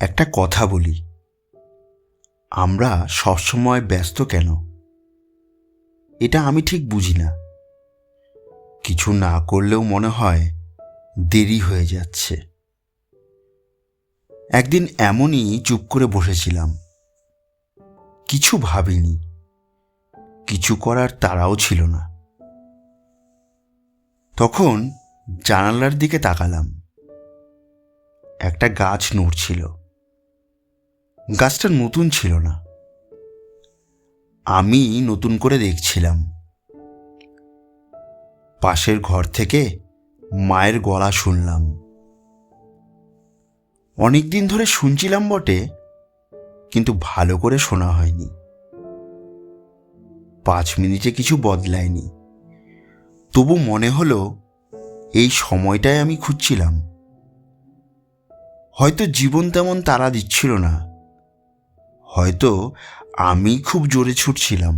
একটা কথা বলি। আমরা সবসময় ব্যস্ত কেন? এটা আমি ঠিক বুঝি না। কিছু না করলেও মনে হয় দেরি হয়ে যাচ্ছে। একদিন এমনই চুপ করে বসেছিলাম। কিছু ভাবিনি। কিছু করার তারাও ছিল না। তখন জানালার দিকে তাকালাম। একটা গাছ নড়ছিল। গাছটা নতুন ছিল না। আমি নতুন করে দেখছিলাম। পাশের ঘর থেকে মায়ের গলা শুনলাম। অনেক দিন ধরে শুনছিলাম বটে, কিন্তু ভালো করে শোনা হয়নি। পাঁচ মিনিটে কিছু বদলায়নি। তবু মনে হলো, এই সময়টায় আমি খুঁজছিলাম। হয়তো জীবন তেমন তারা দিচ্ছিল না। হয়তো আমি খুব জোরে ছুটছিলাম।